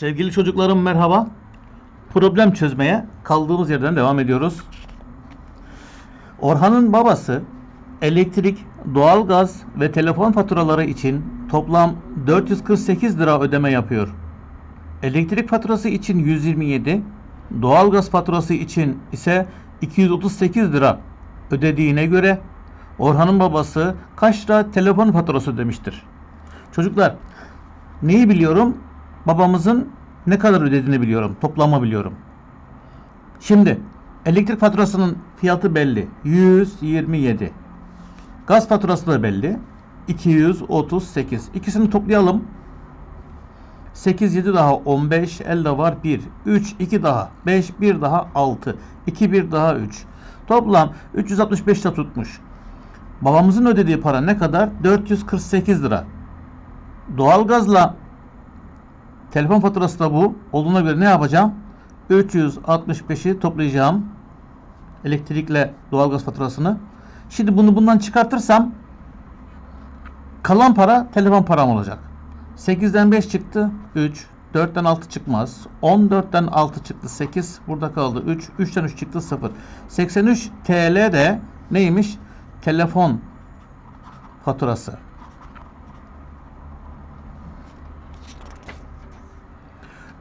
Sevgili çocuklarım merhaba. Problem çözmeye kaldığımız yerden devam ediyoruz. Orhan'ın babası elektrik, doğalgaz ve telefon faturaları için toplam 448 lira ödeme yapıyor. Elektrik faturası için 127, doğalgaz faturası için ise 238 lira ödediğine göre Orhan'ın babası kaç lira telefon faturası ödemiştir? Çocuklar neyi biliyorum? Babamızın ne kadar ödediğini biliyorum. Toplamı biliyorum. Şimdi elektrik faturasının fiyatı belli. 127. Gaz faturası da belli. 238. İkisini toplayalım. 8 7 daha 15 elde var 1 3 2 daha 5 1 daha 6 2 1 daha 3 toplam 365 lira tutmuş. Babamızın ödediği para ne kadar? 448 lira. Doğalgazla telefon faturası da bu. Olduğuna göre ne yapacağım? 365'i toplayacağım. Elektrikle doğalgaz faturasını. Şimdi bunu bundan çıkartırsam kalan para telefon param olacak. 8'den 5 çıktı 3. 4'ten 6 çıkmaz. 14'ten 6 çıktı 8. Burada kaldı 3. 3'ten 3 çıktı 0. 83 TL de neymiş? Telefon faturası.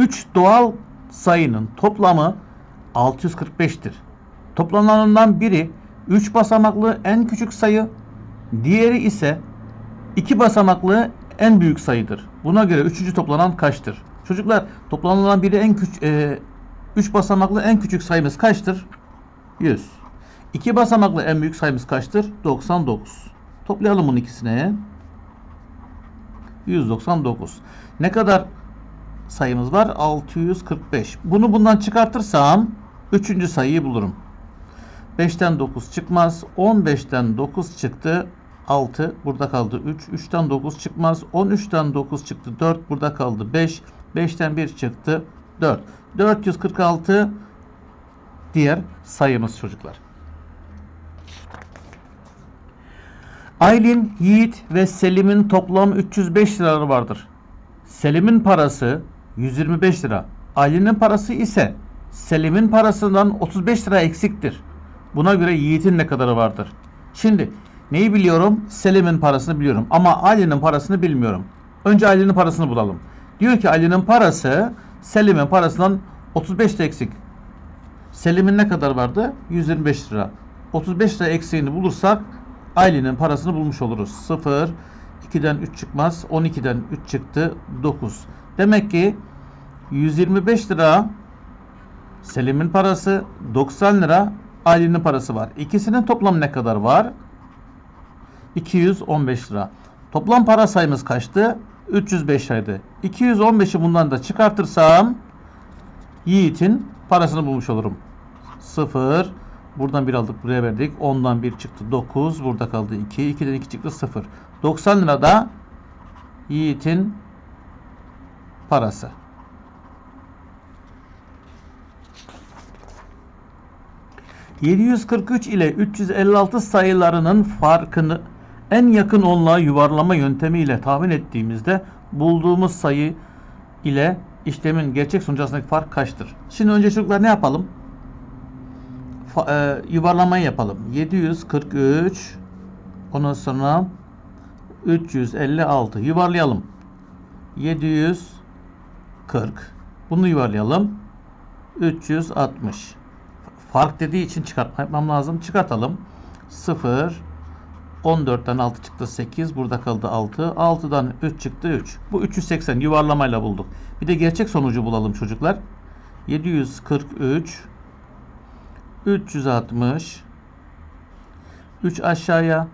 Üç doğal sayının toplamı 645'tir. Toplamlarından biri 3 basamaklı en küçük sayı, diğeri ise 2 basamaklı en büyük sayıdır. Buna göre üçüncü toplanan kaçtır? Çocuklar toplamlarından biri en küçük 3 basamaklı en küçük sayımız kaçtır? 100. 2 basamaklı en büyük sayımız kaçtır? 99. Toplayalım bunun ikisini. 199. Ne kadar sayımız var? 645. Bunu bundan çıkartırsam 3. sayıyı bulurum. 5'ten 9 çıkmaz. 15'ten 9 çıktı. 6 burada kaldı 3. 3'ten 9 çıkmaz. 13'ten 9 çıktı. 4 burada kaldı 5. 5'ten 1 çıktı. 4. 446 diğer sayımız çocuklar. Aylin, Yiğit ve Selim'in toplam 305 liraları vardır. Selim'in parası 125 lira. Aylin'in parası ise Selim'in parasından 35 lira eksiktir. Buna göre Yiğit'in ne kadarı vardır? Şimdi neyi biliyorum? Selim'in parasını biliyorum ama Aylin'in parasını bilmiyorum. Önce Aylin'in parasını bulalım. Diyor ki Aylin'in parası Selim'in parasından 35 lira eksik. Selim'in ne kadar vardı? 125 lira. 35 lira eksiğini bulursak Aylin'in parasını bulmuş oluruz. 0, 2'den 3 çıkmaz. 12'den 3 çıktı. 9. Demek ki 125 lira Selim'in parası, 90 lira Aylin'in parası var. İkisinin toplamı ne kadar var? 215 lira. Toplam para sayımız kaçtı? 305 liraydı. 215'i bundan da çıkartırsam Yiğit'in parasını bulmuş olurum. 0 Buradan 1 aldık buraya verdik. 10'dan 1 çıktı 9. Burada kaldı 2. 2'den 2 çıktı 0. 90 lira da Yiğit'in parası. ...743 ile 356 sayılarının farkını en yakın onluğa yuvarlama yöntemiyle tahmin ettiğimizde bulduğumuz sayı ile işlemin gerçek sonucu arasındaki fark kaçtır? Şimdi önce çocuklar ne yapalım? Fa, e, yuvarlamayı yapalım. 743 ondan sonra 356 yuvarlayalım. 740 bunu yuvarlayalım. 360 fark dediği için çıkartmam lazım. Çıkartalım. 0 14'ten 6 çıktı 8. Burada kaldı 6. 6'dan 3 çıktı 3. Bu 380 yuvarlamayla bulduk. Bir de gerçek sonucu bulalım çocuklar. 743 360 3 aşağıya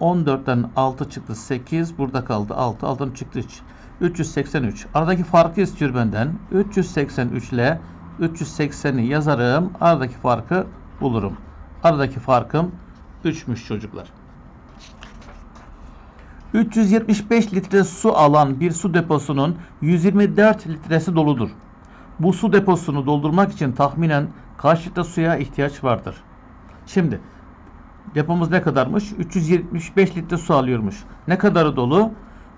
14'ten 6 çıktı 8 burada kaldı 6 6'dan çıktı 3 383 aradaki farkı istiyor benden 383 ile 380'i yazarım aradaki farkı bulurum aradaki farkım 3'müş çocuklar 375 litre su alan bir su deposunun 124 litresi doludur. Bu su deposunu doldurmak için tahminen kaç litre suya ihtiyaç vardır? Şimdi depomuz ne kadarmış? 375 litre su alıyormuş. Ne kadarı dolu?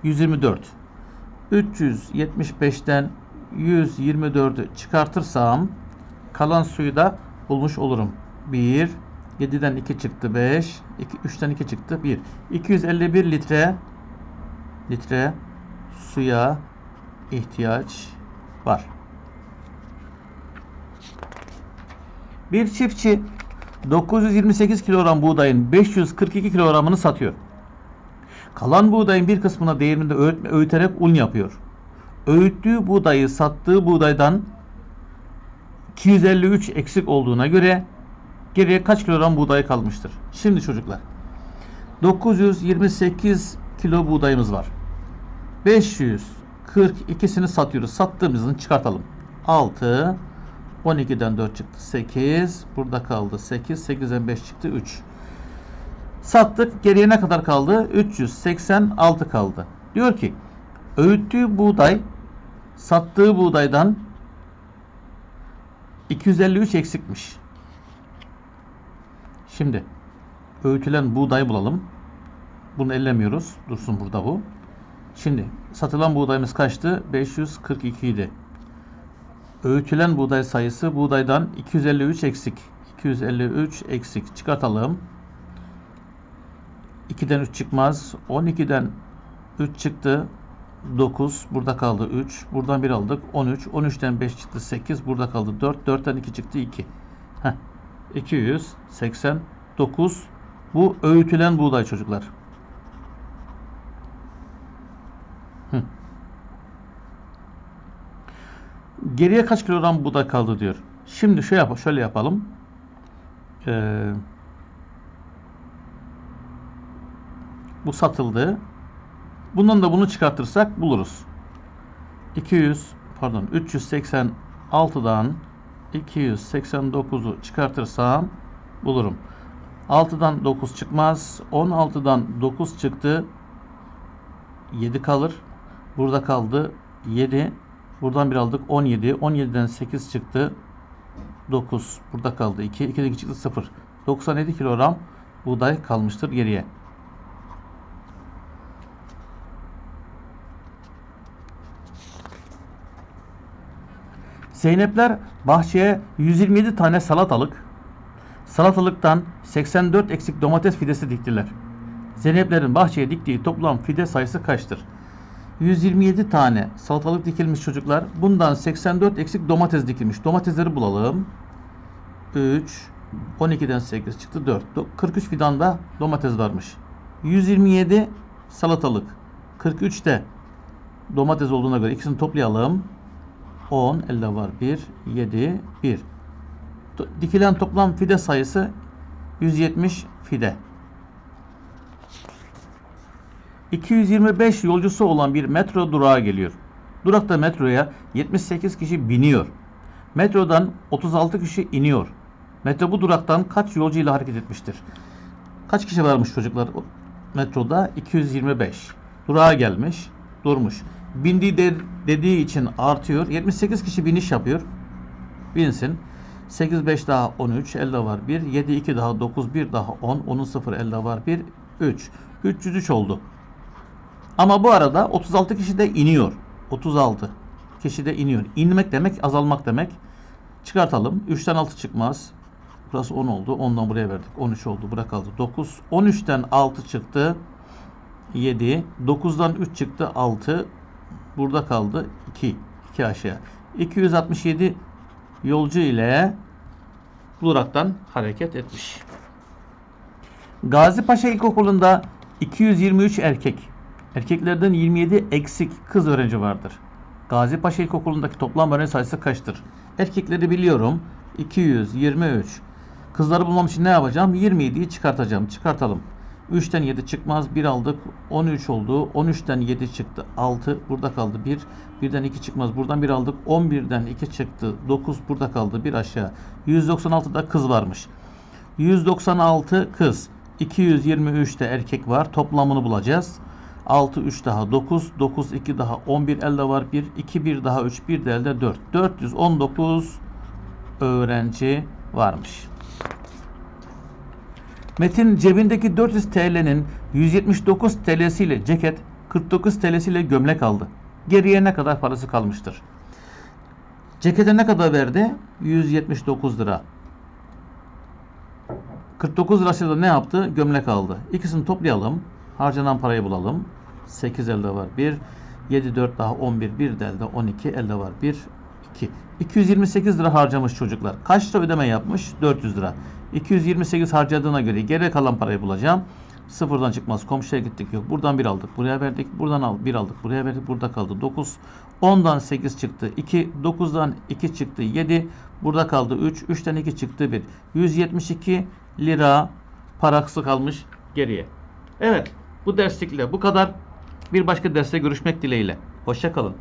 124. 375'ten 124'ü çıkartırsam kalan suyu da bulmuş olurum. 1 7'den 2 çıktı 5 2, 3'ten 2 çıktı 1 251 litre litre suya ihtiyaç var. Bir çiftçi 928 kilogram buğdayın 542 kilogramını satıyor. Kalan buğdayın bir kısmını değirmende öğütme, öğüterek un yapıyor. Öğüttüğü buğdayı sattığı buğdaydan 253 eksik olduğuna göre geriye kaç kilogram buğday kalmıştır? Şimdi çocuklar 928 kilo buğdayımız var. 542'sini satıyoruz. Sattığımızın çıkartalım. 6 12'den 4 çıktı 8. Burada kaldı 8. 8'den 5 çıktı 3. Sattık. Geriye ne kadar kaldı? 386 kaldı. Diyor ki öğüttüğü buğday sattığı buğdaydan 253 eksikmiş. Şimdi öğütülen buğday bulalım. Bunu ellemiyoruz. Dursun burada bu. Şimdi satılan buğdayımız kaçtı? 542 idi. Öğütülen buğday sayısı buğdaydan 253 eksik. 253 eksik. Çıkartalım. 2'den 3 çıkmaz. 12'den 3 çıktı. 9. Burada kaldı 3. Buradan 1 aldık. 13. 13'ten 5 çıktı. 8. Burada kaldı 4. 4'ten 2 çıktı. 2. Heh. 289. Bu öğütülen buğday çocuklar. Hı. Geriye kaç kilogram buğday kaldı diyor. Şimdi şöyle, yap şöyle yapalım. Ee, bu satıldı. Bundan da bunu çıkartırsak buluruz. 200 pardon 386'dan 289'u çıkartırsam bulurum. 6'dan 9 çıkmaz. 16'dan 9 çıktı. 7 kalır. Burada kaldı 7. Buradan bir aldık 17. 17'den 8 çıktı. 9. Burada kaldı 2. 2'den 2 çıktı 0. 97 kilogram buğday kalmıştır geriye. Zeynepler bahçeye 127 tane salatalık, salatalıktan 84 eksik domates fidesi diktiler. Zeyneplerin bahçeye diktiği toplam fide sayısı kaçtır? 127 tane salatalık dikilmiş çocuklar. Bundan 84 eksik domates dikilmiş. Domatesleri bulalım. 3, 12'den 8 çıktı 4. 43 fidanda domates varmış. 127 salatalık. 43 de domates olduğuna göre ikisini toplayalım. 10, elde var 1, 7, 1. Dikilen toplam fide sayısı 170 fide. 225 yolcusu olan bir metro durağa geliyor. Durakta metroya 78 kişi biniyor. Metrodan 36 kişi iniyor. Metro bu duraktan kaç yolcu ile hareket etmiştir? Kaç kişi varmış çocuklar metroda? 225. Durağa gelmiş, durmuş. Bindiği de, dediği için artıyor. 78 kişi biniş yapıyor. Binsin. 8 5 daha 13 elde var 1 7 2 daha 9 1 daha 10 10'un 0 elde var 1 3 303 oldu. Ama bu arada 36 kişi de iniyor. 36 kişi de iniyor. İnmek demek azalmak demek. Çıkartalım. 3'ten 6 çıkmaz. Burası 10 oldu. 10'dan buraya verdik. 13 oldu. Buraya kaldı. 9. 13'ten 6 çıktı. 7. 9'dan 3 çıktı. 6. Burada kaldı. 2. 2 aşağı. 267 yolcu ile duraktan hareket etmiş. Gazi Paşa İlkokulu'nda 223 erkek, erkeklerden 27 eksik kız öğrenci vardır. Gazi Paşa İlkokulu'ndaki toplam öğrenci sayısı kaçtır? Erkekleri biliyorum. 223. Kızları bulmam için ne yapacağım? 27'yi çıkartacağım. Çıkartalım. 3'ten 7 çıkmaz. 1 aldık. 13 oldu. 13'ten 7 çıktı. 6. Burada kaldı. 1. 1'den 2 çıkmaz. Buradan 1 aldık. 11'den 2 çıktı. 9. Burada kaldı. 1 aşağı. 196'da kız varmış. 196 kız. 223'te erkek var. Toplamını bulacağız. 6 3 daha 9. 9 2 daha 11 elde var. 1 2 1 daha 3 1 de elde 4. 419 öğrenci varmış. Metin cebindeki 400 TL'nin 179 TL'siyle ceket, 49 TL'siyle gömlek aldı. Geriye ne kadar parası kalmıştır? Cekete ne kadar verdi? 179 lira. 49 lirasıyla ne yaptı? Gömlek aldı. İkisini toplayalım. Harcanan parayı bulalım. 8 elde var 1. 7 4 daha 11. 1 de elde 12. Elde var 1. 2. 228 lira harcamış çocuklar. Kaç lira ödeme yapmış? 400 lira. 228 harcadığına göre geri kalan parayı bulacağım. Sıfırdan çıkmaz. Komşuya gittik yok. Buradan 1 aldık. Buraya verdik. Buradan al 1 aldık. Buraya verdik. Burada kaldı 9. 10'dan 8 çıktı. 2. 9'dan 2 çıktı. 7. Burada kaldı 3. 3'ten 2 çıktı 1. 172 lira parası kalmış geriye. Evet. Bu derslikle bu kadar. Bir başka derste görüşmek dileğiyle. Hoşça kalın.